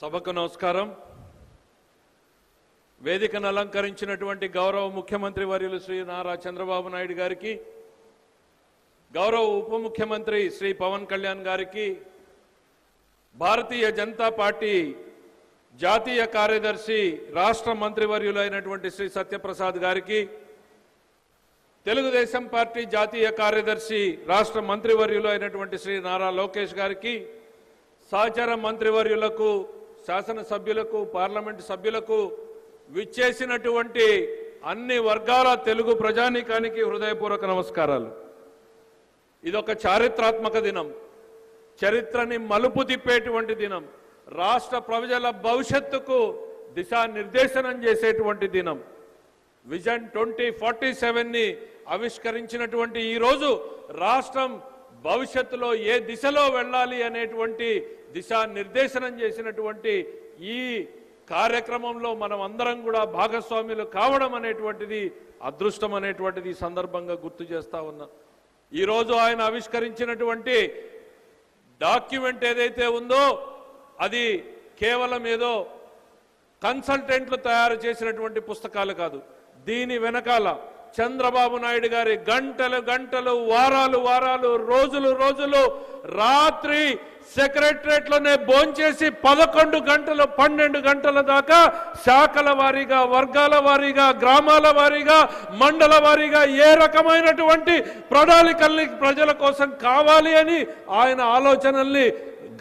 సభకు నమస్కారం. వేదికను అలంకరించినటువంటి గౌరవ ముఖ్యమంత్రి వర్యులు శ్రీ నారా చంద్రబాబు నాయుడు గారికి గౌరవ ఉప ముఖ్యమంత్రి శ్రీ పవన్ కళ్యాణ్ గారికి భారతీయ జనతా పార్టీ జాతీయ కార్యదర్శి రాష్ట్ర మంత్రివర్యులైనటువంటి శ్రీ సత్యప్రసాద్ గారికి తెలుగుదేశం పార్టీ జాతీయ కార్యదర్శి రాష్ట్ర మంత్రివర్యులు అయినటువంటి శ్రీ నారా లోకేష్ గారికి సహచర మంత్రివర్యులకు శాసనసభ్యులకు పార్లమెంటు సభ్యులకు విచ్చేసినటువంటి అన్ని వర్గాల తెలుగు ప్రజానీకానికి హృదయపూర్వక నమస్కారాలు. ఇదొక చారిత్రాత్మక దినం. చరిత్రని మలుపు తిప్పేటువంటి దినం. రాష్ట్ర ప్రజల భవిష్యత్తుకు దిశానిర్దేశనం చేసేటువంటి దినం. విజన్ ట్వంటీ ఫార్టీ సెవెన్ని ఆవిష్కరించినటువంటి ఈ రోజు రాష్ట్రం భవిష్యత్తులో ఏ దిశలో వెళ్ళాలి అనేటువంటి దిశానిర్దేశనం చేసినటువంటి ఈ కార్యక్రమంలో మనం అందరం కూడా భాగస్వాములు కావడం అనేటువంటిది అదృష్టం అనేటువంటిది సందర్భంగా గుర్తు చేస్తా ఉన్నా. ఈరోజు ఆయన ఆవిష్కరించినటువంటి డాక్యుమెంట్ ఏదైతే ఉందో అది కేవలం ఏదో కన్సల్టెంట్లు తయారు చేసినటువంటి పుస్తకాలు కాదు. దీని వెనకాల చంద్రబాబు నాయుడు గారి గంటలు గంటలు వారాలు వారాలు రోజులు రోజులు రాత్రి సెక్రటరేట్లోనే భోంచేసి పదకొండు గంటలు పన్నెండు గంటల దాకా శాఖల వారీగా వర్గాల వారీగా గ్రామాల వారీగా మండల వారీగా ఏ రకమైనటువంటి ప్రణాళికల్ని ప్రజల కోసం కావాలి అని ఆయన ఆలోచనల్ని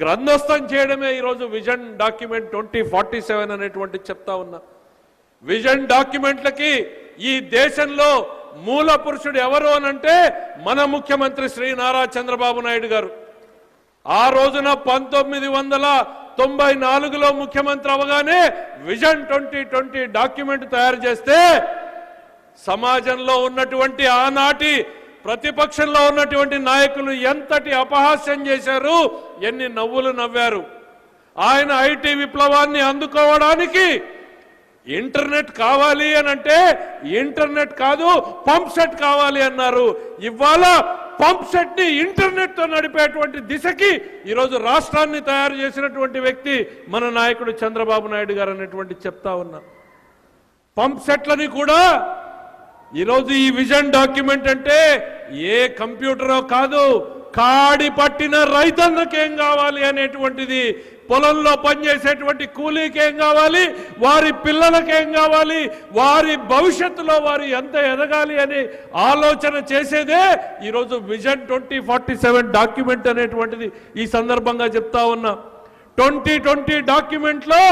గ్రంథస్థం చేయడమే ఈరోజు vision document twenty forty seven అనేటువంటి చెప్తా ఉన్నా. విజన్ డాక్యుమెంట్లకి ఈ దేశంలో మూల పురుషుడు ఎవరు అనంటే మన ముఖ్యమంత్రి శ్రీ నారా చంద్రబాబు నాయుడు గారు. ఆ రోజున పంతొమ్మిది వందల తొంభై నాలుగులో ముఖ్యమంత్రి అవగానే విజన్ ట్వంటీ ట్వంటీ డాక్యుమెంట్ తయారు చేస్తే సమాజంలో ఉన్నటువంటి ఆనాటి ప్రతిపక్షంలో ఉన్నటువంటి నాయకులు ఎంతటి అపహాస్యం చేశారు ఎన్ని నవ్వులు నవ్వారు. ఆయన ఐటీ విప్లవాన్ని అందుకోవడానికి ఇంటర్నెట్ కావాలి అని అంటే ఇంటర్నెట్ కాదు పంప్ సెట్ కావాలి అన్నారు. ఇవాళ పంప్ సెట్ని ఇంటర్నెట్తో నడిపేటువంటి దిశకి ఈరోజు రాష్ట్రాన్ని తయారు చేసినటువంటి వ్యక్తి మన నాయకుడు చంద్రబాబు నాయుడు గారు అనేటువంటి చెప్తా ఉన్నా. పంప్ సెట్లని కూడా ఈరోజు ఈ విజన్ డాక్యుమెంట్ అంటే ఏ కంప్యూటరో కాదు కాడి పట్టిన రైతన్నకేం కావాలి అనేటువంటిది పొలంలో పనిచేసేటువంటి కూలీకేం కావాలి? వారి పిల్లలకేం కావాలి? వారి భవిష్యత్తులో వారు ఎంత ఎదగాలి అని ఆలోచన చేసేదే ఈరోజు vision twenty forty seven document అనేటువంటిది ఈ సందర్భంగా చెప్తా ఉన్నా. ట్వంటీ ట్వంటీ డాక్యుమెంట్లో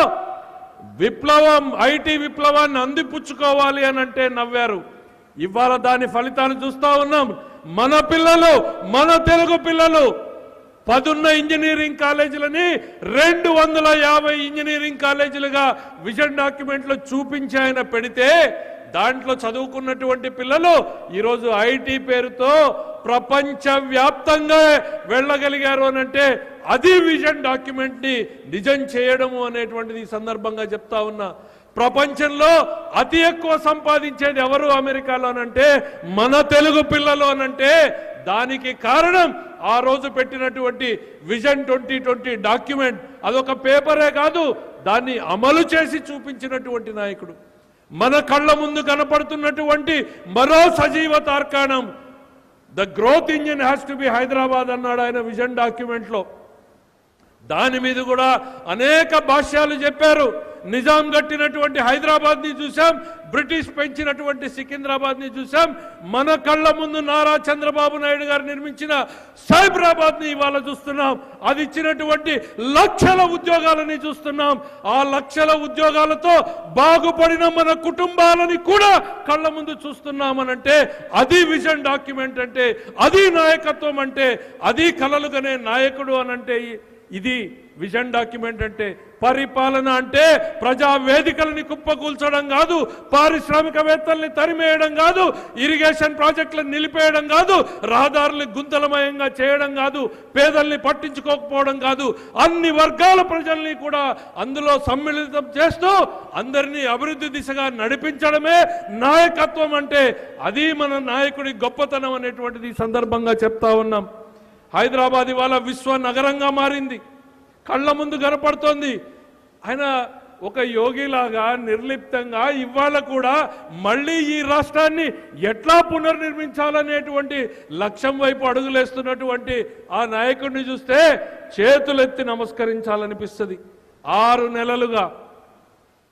విప్లవం ఐటీ విప్లవాన్ని అందిపుచ్చుకోవాలి అని అంటే నవ్వారు. ఇవాళ దాని ఫలితాన్ని చూస్తా ఉన్నాం. మన పిల్లలు మన తెలుగు పిల్లలు పదున్న ఇంజనీరింగ్ కాలేజీలని రెండు వందల యాభై ఇంజనీరింగ్ కాలేజీలుగా విజన్ డాక్యుమెంట్లో చూపించి ఆయన పెడితే దాంట్లో చదువుకున్నటువంటి పిల్లలు ఈరోజు ఐటీ పేరుతో ప్రపంచవ్యాప్తంగా వెళ్ళగలిగారు అని అంటే అది విజన్ డాక్యుమెంట్ని నిజం చేయడము అనేటువంటిది ఈ సందర్భంగా చెప్తా ఉన్నా. ప్రపంచంలో అతి ఎక్కువ సంపాదించేది ఎవరు అమెరికాలోనంటే మన తెలుగు పిల్లలు అనంటే దానికి కారణం ఆ రోజు పెట్టినటువంటి విజన్ ట్వంటీ ట్వంటీ డాక్యుమెంట్ అదొక పేపరే కాదు దాన్ని అమలు చేసి చూపించినటువంటి నాయకుడు. మన కళ్ళ ముందు కనపడుతున్నటువంటి మరో సజీవ తార్కాణం the growth engine has to be Hyderabad అన్నాడు ఆయన విజన్ డాక్యుమెంట్లో. దాని మీద కూడా అనేక భాష్యాలు చెప్పారు. నిజాం కట్టినటువంటి హైదరాబాద్ని చూసాం బ్రిటిష్ పెంచినటువంటి సికింద్రాబాద్ని చూసాం మన కళ్ళ ముందు నారా చంద్రబాబు నాయుడు గారు నిర్మించిన సైబరాబాద్ని ఇవాళ చూస్తున్నాం అది ఇచ్చినటువంటి లక్షల ఉద్యోగాలని చూస్తున్నాం. ఆ లక్షల ఉద్యోగాలతో బాగుపడిన మన కుటుంబాలని కూడా కళ్ళ ముందు చూస్తున్నామనంటే అది విజన్ డాక్యుమెంట్ అంటే అది నాయకత్వం అంటే అది కలలుగానే నాయకుడు అనంటే ఇది విజన్ డాక్యుమెంట్ అంటే పరిపాలన అంటే ప్రజా వేదికలని కుప్పకూల్చడం కాదు పారిశ్రామికవేత్తల్ని తరిమేయడం కాదు ఇరిగేషన్ ప్రాజెక్టులను నిలిపేయడం కాదు రహదారుల్ని గుంతలమయంగా చేయడం కాదు పేదల్ని పట్టించుకోకపోవడం కాదు. అన్ని వర్గాల ప్రజల్ని కూడా అందులో సమ్మిళితం చేస్తూ అందరినీ అభివృద్ధి దిశగా నడిపించడమే నాయకత్వం అంటే అది మన నాయకుడి గొప్పతనం అనేటువంటిది సందర్భంగా చెప్తా ఉన్నాం. హైదరాబాద్ ఇవాళ విశ్వ నగరంగా మారింది. కళ్ళ ముందు కనపడుతోంది. ఆయన ఒక యోగిలాగా నిర్లిప్తంగా ఇవాళ కూడా మళ్ళీ ఈ రాష్ట్రాన్ని ఎట్లా పునర్నిర్మించాలనేటువంటి లక్ష్యం వైపు అడుగులేస్తున్నటువంటి ఆ నాయకుడిని చూస్తే చేతులెత్తి నమస్కరించాలనిపిస్తుంది. ఆరు నెలలుగా.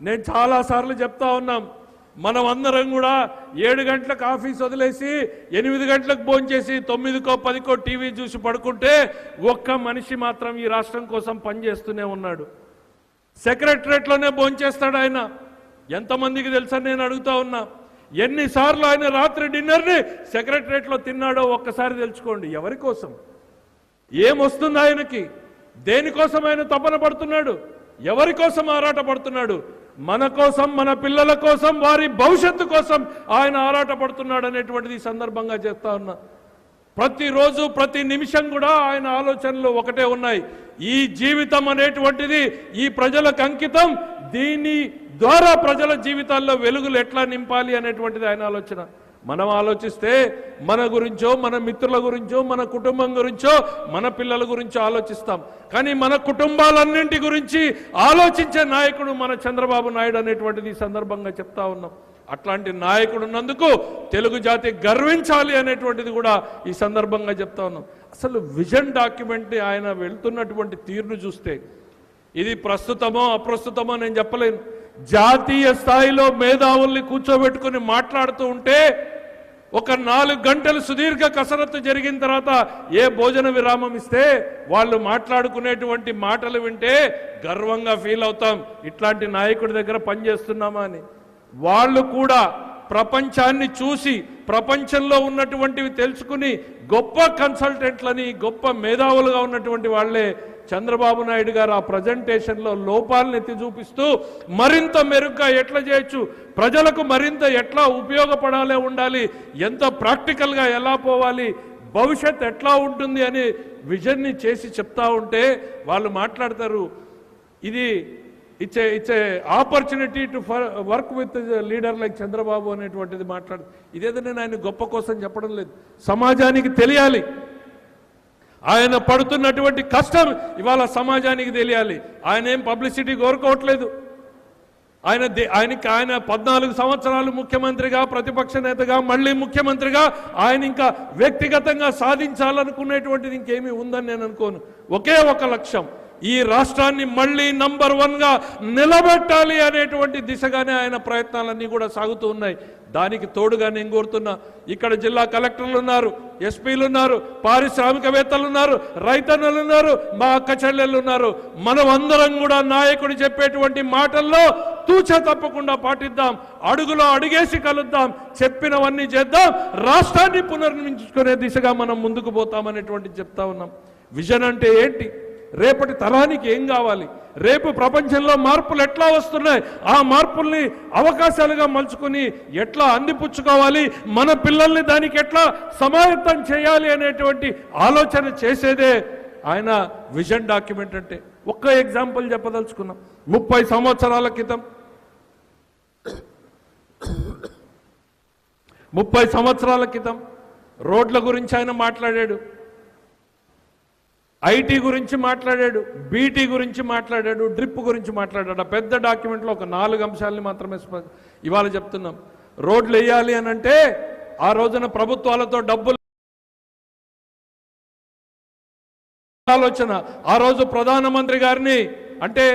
నేను చాలాసార్లు చెప్తా ఉన్నాం. మనం అందరం కూడా ఏడు గంటలకు ఆఫీస్ వదిలేసి ఎనిమిది గంటలకు భోంచేసి తొమ్మిదికో పదికో టీవీ చూసి పడుకుంటే ఒక్క మనిషి మాత్రం ఈ రాష్ట్రం కోసం పనిచేస్తూనే ఉన్నాడు. సెక్రటరేట్లోనే భోంచేస్తాడు ఆయన. ఎంతమందికి తెలుసా నేను అడుగుతా ఉన్నా. ఎన్నిసార్లు ఆయన రాత్రి డిన్నర్ని సెక్రటరేట్లో తిన్నాడో ఒక్కసారి తెలుసుకోండి ఎవరి కోసం? ఏమొస్తుంది ఆయనకి? దేనికోసం ఆయన తపన పడుతున్నాడు? ఎవరి కోసం ఆరాట పడుతున్నాడు? మన కోసం మన పిల్లల కోసం వారి భవిష్యత్తు కోసం ఆయన ఆరాటపడుతున్నాడు అనేటువంటిది సందర్భంగా చెప్తా ఉన్నా. ప్రతిరోజు ప్రతి నిమిషం కూడా ఆయన ఆలోచనలు ఒకటే ఉన్నాయి. ఈ జీవితం అనేటువంటిది ఈ ప్రజలకు అంకితం దీని ద్వారా ప్రజల జీవితాల్లో వెలుగులు ఎట్లా నింపాలి అనేటువంటిది ఆయన ఆలోచన. మనం ఆలోచిస్తే మన గురించో మన మిత్రుల గురించో మన కుటుంబం గురించో మన పిల్లల గురించో ఆలోచిస్తాం. కానీ మన కుటుంబాలన్నింటి గురించి ఆలోచించే నాయకుడు మన చంద్రబాబు నాయుడు అనేటువంటిది ఈ సందర్భంగా చెప్తా ఉన్నాం. అట్లాంటి నాయకుడు ఉన్నందుకు తెలుగు జాతి గర్వించాలి అనేటువంటిది కూడా ఈ సందర్భంగా చెప్తా ఉన్నాం. అసలు విజన్ డాక్యుమెంట్ని ఆయన వెళ్తున్నటువంటి తీరును చూస్తే ఇది ప్రస్తుతమో అప్రస్తుతమో నేను చెప్పలేను. జాతీయ స్థాయిలో మేధావుల్ని కూర్చోబెట్టుకుని మాట్లాడుతూ ఉంటే ఒక నాలుగు గంటలు సుదీర్ఘ కసరత్తు జరిగిన తర్వాత ఏ భోజన విరామం ఇస్తే వాళ్ళు మాట్లాడుకునేటువంటి మాటలు వింటే గర్వంగా ఫీల్ అవుతాం. ఇట్లాంటి నాయకుడి దగ్గర పనిచేస్తున్నామా అని. వాళ్ళు కూడా ప్రపంచాన్ని చూసి ప్రపంచంలో ఉన్నటువంటివి తెలుసుకుని గొప్ప కన్సల్టెంట్లని గొప్ప మేధావులుగా ఉన్నటువంటి వాళ్ళే చంద్రబాబు నాయుడు గారు ఆ ప్రజెంటేషన్లో లోపాలను ఎత్తి చూపిస్తూ మరింత మెరుగ్గా ఎట్లా చేయొచ్చు? ప్రజలకు మరింత ఎట్లా ఉపయోగపడాలే ఉండాలి? ఎంత ప్రాక్టికల్గా ఎలా పోవాలి? భవిష్యత్ ఎట్లా ఉంటుంది అని విజన్ని చేసి చెప్తా ఉంటే వాళ్ళు మాట్లాడతారు ఇది ఇచ్చే ఇచ్చే opportunity to work with leader like Chandrababu అనేటువంటిది మాట్లాడు ఇదేదో నేను ఆయన గొప్ప కోసం చెప్పడం లేదు. సమాజానికి తెలియాలి. ఆయన పడుతున్నటువంటి కష్టం ఇవాళ సమాజానికి తెలియాలి. ఆయన ఏం పబ్లిసిటీ కోరుకోవట్లేదు. ఆయన దే- ఆయనకి ఆయన పద్నాలుగు సంవత్సరాలు ముఖ్యమంత్రిగా ప్రతిపక్ష నేతగా మళ్ళీ ముఖ్యమంత్రిగా ఆయన ఇంకా వ్యక్తిగతంగా సాధించాలనుకునేటువంటిది ఇంకేమీ ఉందని నేను అనుకోను. ఒకే ఒక లక్ష్యం. ఈ రాష్ట్రాన్ని మళ్ళీ నంబర్ వన్గా నిలబెట్టాలి అనేటువంటి దిశగానే ఆయన ప్రయత్నాలన్నీ కూడా సాగుతూ ఉన్నాయి. దానికి తోడుగా నేను కోరుతున్నా ఇక్కడ జిల్లా కలెక్టర్లు ఉన్నారు ఎస్పీలు ఉన్నారు పారిశ్రామికవేత్తలు ఉన్నారు రైతన్నలు ఉన్నారు మా అక్క చెల్లెళ్ళు ఉన్నారు. మనం అందరం కూడా నాయకుడు చెప్పేటువంటి మాటల్లో తూచ తప్పకుండా పాటిద్దాం అడుగులో అడిగేసి కలుద్దాం చెప్పినవన్నీ చేద్దాం రాష్ట్రాన్ని పునర్నిర్మించుకునే దిశగా మనం ముందుకు పోతామనేటువంటి చెప్తా ఉన్నాం. విజన్ అంటే ఏంటి? రేపటి తరానికి ఏం కావాలి? రేపు ప్రపంచంలో మార్పులు ఎట్లా వస్తున్నాయి? ఆ మార్పుల్ని అవకాశాలుగా మలుచుకుని ఎట్లా అందిపుచ్చుకోవాలి? మన పిల్లల్ని దానికి ఎట్లా సమాయత్తం చేయాలి అనేటువంటి ఆలోచన చేసేదే ఆయన విజన్ డాక్యుమెంట్ అంటే. ఒక్క ఎగ్జాంపుల్ చెప్పదలుచుకున్నాం. ముప్పై సంవత్సరాల క్రితం. ముప్పై సంవత్సరాల క్రితం రోడ్ల గురించి ఆయన మాట్లాడాడు. ఐటీ గురించి మాట్లాడాడు బీటీ గురించి మాట్లాడాడు డ్రిప్ గురించి మాట్లాడాడు. ఆ పెద్ద డాక్యుమెంట్లో ఒక నాలుగు అంశాలని మాత్రమే ఇవాళ చెప్తున్నాం. రోడ్లు వేయాలి అని అంటే ఆ రోజున ప్రభుత్వాలతో డబ్బులు ఆలోచన. ఆ రోజు ప్రధానమంత్రి గారిని అంటే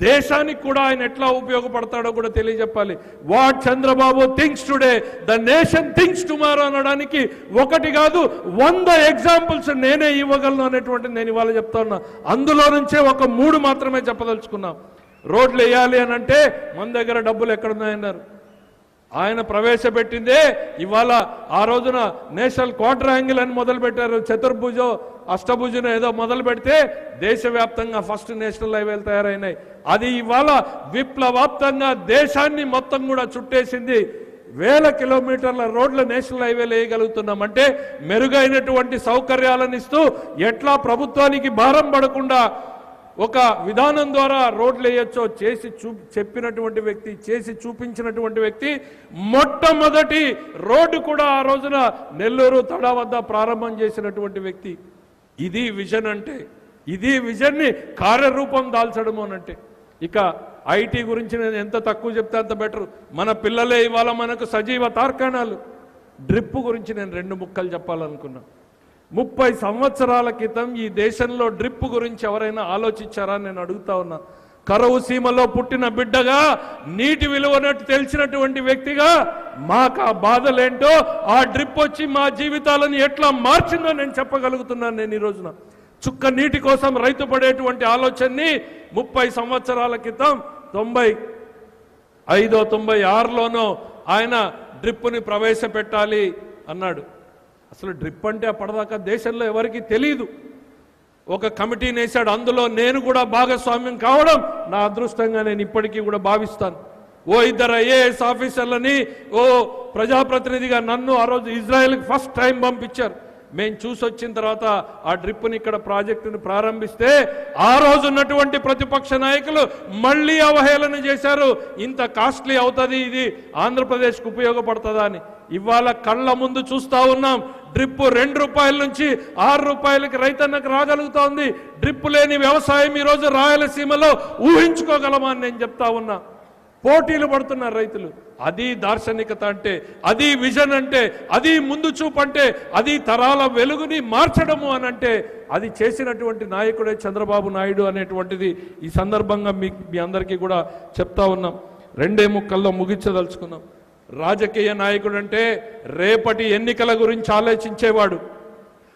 దేశానికి కూడా ఆయన ఎట్లా ఉపయోగపడతాడో కూడా తెలియజెప్పాలి. What Chandrababu things today the nation things tomorrow అనడానికి ఒకటి కాదు వంద ఎగ్జాంపుల్స్ నేనే ఇవ్వగలను అనేటువంటి నేను ఇవాళ చెప్తా ఉన్నా. అందులో నుంచే ఒక మూడు మాత్రమే చెప్పదలుచుకున్నాం. రోడ్లు వేయాలి అని అంటే మన దగ్గర డబ్బులు ఎక్కడున్నాయన్నారు. ఆయన ప్రవేశపెట్టిందే ఇవాళ ఆ రోజున నేషనల్ క్వార్టర్ యాంగిల్ అని మొదలు పెట్టారు చతుర్భుజో అష్టభుజున ఏదో మొదలు పెడితే దేశవ్యాప్తంగా ఫస్ట్ నేషనల్ హైవేలు తయారైనాయి. అది ఇవాళ విప్లవాప్తంగా దేశాన్ని మొత్తం కూడా చుట్టేసింది వేల కిలోమీటర్ల రోడ్ల నేషనల్ హైవేలు వేయగలుగుతున్నామంటే మెరుగైనటువంటి సౌకర్యాలను ఇస్తూ ఎట్లా ప్రభుత్వానికి భారం పడకుండా ఒక విధానం ద్వారా రోడ్లు వేయొచ్చో చేసి చూ చెప్పినటువంటి వ్యక్తి చేసి చూపించినటువంటి వ్యక్తి మొట్టమొదటి రోడ్డు కూడా ఆ రోజున నెల్లూరు తడ వద్ద ప్రారంభం చేసినటువంటి వ్యక్తి. ఇది విజన్ అంటే ఇది విజన్ని కార్యరూపం దాల్చడము అనంటే ఇక ఐటీ గురించి నేను ఎంత తక్కువ చెప్తే అంత బెటర్. మన పిల్లలే ఇవాళ మనకు సజీవ తార్కాణాలు. డ్రిప్ గురించి నేను రెండు ముక్కలు చెప్పాలనుకున్నా. ముప్పై సంవత్సరాల క్రితం ఈ దేశంలో డ్రిప్ గురించి ఎవరైనా ఆలోచించారా నేను అడుగుతా ఉన్నా. కరువు సీమలో పుట్టిన బిడ్డగా నీటి విలువనట్టు తెలిసినటువంటి వ్యక్తిగా మాకు ఆ బాధలేంటో ఆ డ్రిప్ వచ్చి మా జీవితాలను ఎట్లా మార్చిందో నేను చెప్పగలుగుతున్నాను నేను ఈ రోజున. చుక్క నీటి కోసం రైతు పడేటువంటి ఆలోచనని ముప్పై సంవత్సరాల క్రితం తొంభై ఐదో తొంభై ఆరులోనో ఆయన డ్రిప్ని ప్రవేశపెట్టాలి అన్నాడు. అసలు డ్రిప్ అంటే అప్పటిదాకా దేశంలో ఎవరికి తెలియదు ఒక కమిటీని వేశాడు అందులో నేను కూడా భాగస్వామ్యం కావడం నా అదృష్టంగా నేను ఇప్పటికీ కూడా భావిస్తాను. ఓ ఇద్దరు ఐఏఎస్ ఆఫీసర్లని ఓ ప్రజాప్రతినిధిగా నన్ను ఆ రోజు ఇజ్రాయెల్కి ఫస్ట్ టైం పంపించారు. మేము చూసి వచ్చిన తర్వాత ఆ డ్రిప్ని ఇక్కడ ప్రాజెక్టును ప్రారంభిస్తే ఆ రోజు ఉన్నటువంటి ప్రతిపక్ష నాయకులు మళ్ళీ అవహేళన చేశారు. ఇంత కాస్ట్లీ అవుతుంది ఇది. ఆంధ్రప్రదేశ్కు ఉపయోగపడుతుందా అని. ఇవాళ కళ్ళ ముందు చూస్తా ఉన్నాం. డ్రిప్ రెండు రూపాయల నుంచి ఆరు రూపాయలకి రైతన్నకు రాగలుగుతోంది. డ్రిప్ లేని వ్యవసాయం ఈరోజు రాయలసీమలో ఊహించుకోగలమా అని నేను చెప్తా ఉన్నా. పోటీలు పడుతున్నారు రైతులు. అది దార్శనికత అంటే అది విజన్ అంటే అది ముందు చూపు అంటే అది తరాల వెలుగుని మార్చడము అని అంటే అది చేసినటువంటి నాయకుడే చంద్రబాబు నాయుడు అనేటువంటిది ఈ సందర్భంగా మీ మీ అందరికీ కూడా చెప్తా ఉన్నాం. రెండే ముక్కల్లో ముగించదలుచుకున్నాం. రాజకీయ నాయకుడు అంటే రేపటి ఎన్నికల గురించి ఆలోచించేవాడు.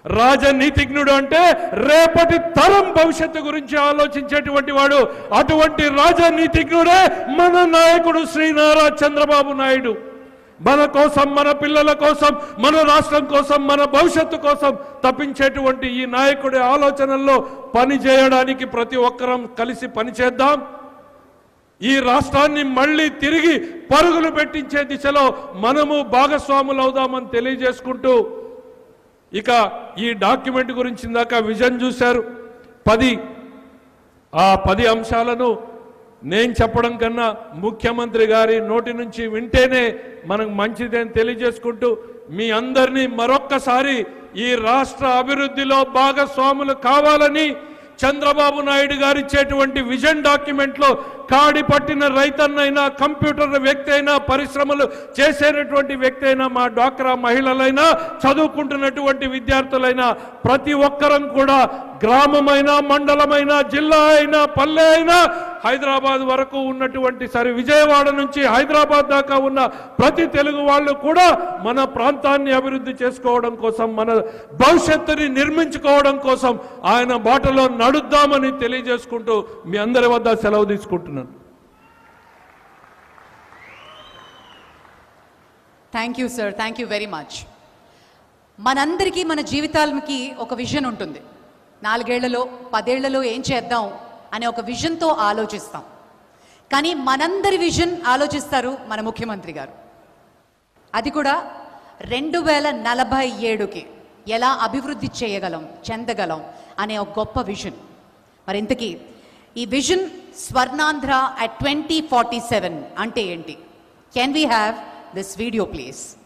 రాజనీతిజ్ఞుడు అంటే రేపటి తరం భవిష్యత్తు గురించి ఆలోచించేటువంటి వాడు. అటువంటి రాజనీతిజ్ఞుడే మన నాయకుడు శ్రీ నారా చంద్రబాబు నాయుడు. మన కోసం మన పిల్లల కోసం మన రాష్ట్రం కోసం మన భవిష్యత్తు కోసం తప్పించేటువంటి ఈ నాయకుడి ఆలోచనల్లో పని చేయడానికి ప్రతి ఒక్కరం కలిసి పనిచేద్దాం ఈ రాష్ట్రాన్ని మళ్ళీ తిరిగి పరుగులు పెట్టించే దిశలో మనము భాగస్వాములు అవుదామని తెలియజేసుకుంటూ ఇక ఈ డాక్యుమెంట్ గురించి ఇందాక విజన్ చూశారు. పది ఆ పది అంశాలను నేను చెప్పడం కన్నా ముఖ్యమంత్రి గారి నోటి నుంచి వింటేనే మనకు మంచిదని తెలియజేసుకుంటూ మీ అందరినీ మరొక్కసారి ఈ రాష్ట్ర అభివృద్ధిలో భాగస్వాములు కావాలని చంద్రబాబు నాయుడు గారు ఇచ్చేటువంటి విజన్ డాక్యుమెంట్లో కాడి పట్టిన రైతన్నైనా కంప్యూటర్ వ్యక్తి అయినా పరిశ్రమలు చేసేటటువంటి వ్యక్తి అయినా మా డ్వాక్రా మహిళలైనా చదువుకుంటున్నటువంటి విద్యార్థులైనా ప్రతి ఒక్కరం కూడా గ్రామమైనా మండలమైనా జిల్లా అయినా పల్లె అయినా హైదరాబాద్ వరకు ఉన్నటువంటి సరే విజయవాడ నుంచి హైదరాబాద్ దాకా ఉన్న ప్రతి తెలుగు వాళ్ళు కూడా మన ప్రాంతాన్ని అభివృద్ధి చేసుకోవడం కోసం మన భవిష్యత్తుని నిర్మించుకోవడం కోసం ఆయన బాటలో నడుద్దామని తెలియజేసుకుంటూ మీ అందరి వద్ద సెలవు తీసుకుంటున్నాను. Thank you sir thank you very much మనందరికీ మన జీవితాలకి ఒక విజన్ ఉంటుంది. నాలుగేళ్ళలో పదేళ్ళలో ఏం చేద్దాం? అనే ఒక విజన్తో ఆలోచిస్తాం. కానీ మనందరి విజన్ ఆలోచిస్తారు మన ముఖ్యమంత్రి గారు. అది కూడా రెండు వేల నలభై ఏడుకి ఎలా అభివృద్ధి చేయగలం చెందగలం అనే ఒక గొప్ప విజన్. మరి ఇంతకీ ఈ vision Swarnandhra at twenty forty seven అంటే ఏంటి? Can we have this video please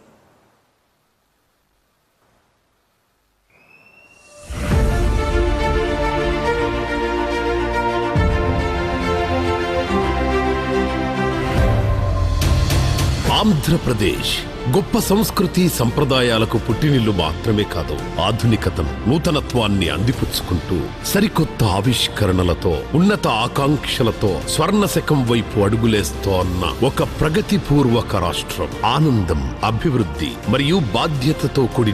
Andhra Pradesh గొప్ప సంస్కృతి సంప్రదాయాలకు పుట్టినిల్లు మాత్రమే కాదు ఆధునికతను నూతనత్వాన్ని అందిపుచ్చుకుంటూ సరికొత్త ఆవిష్కరణలతో ఉన్నత ఆకాంక్షలతో స్వర్ణ శకం వైపు అడుగులేస్తోన్న ఒక ప్రగతిపూర్వక రాష్ట్రం. ఆనందం అభివృద్ధి మరియు బాధ్యతతో కూడిన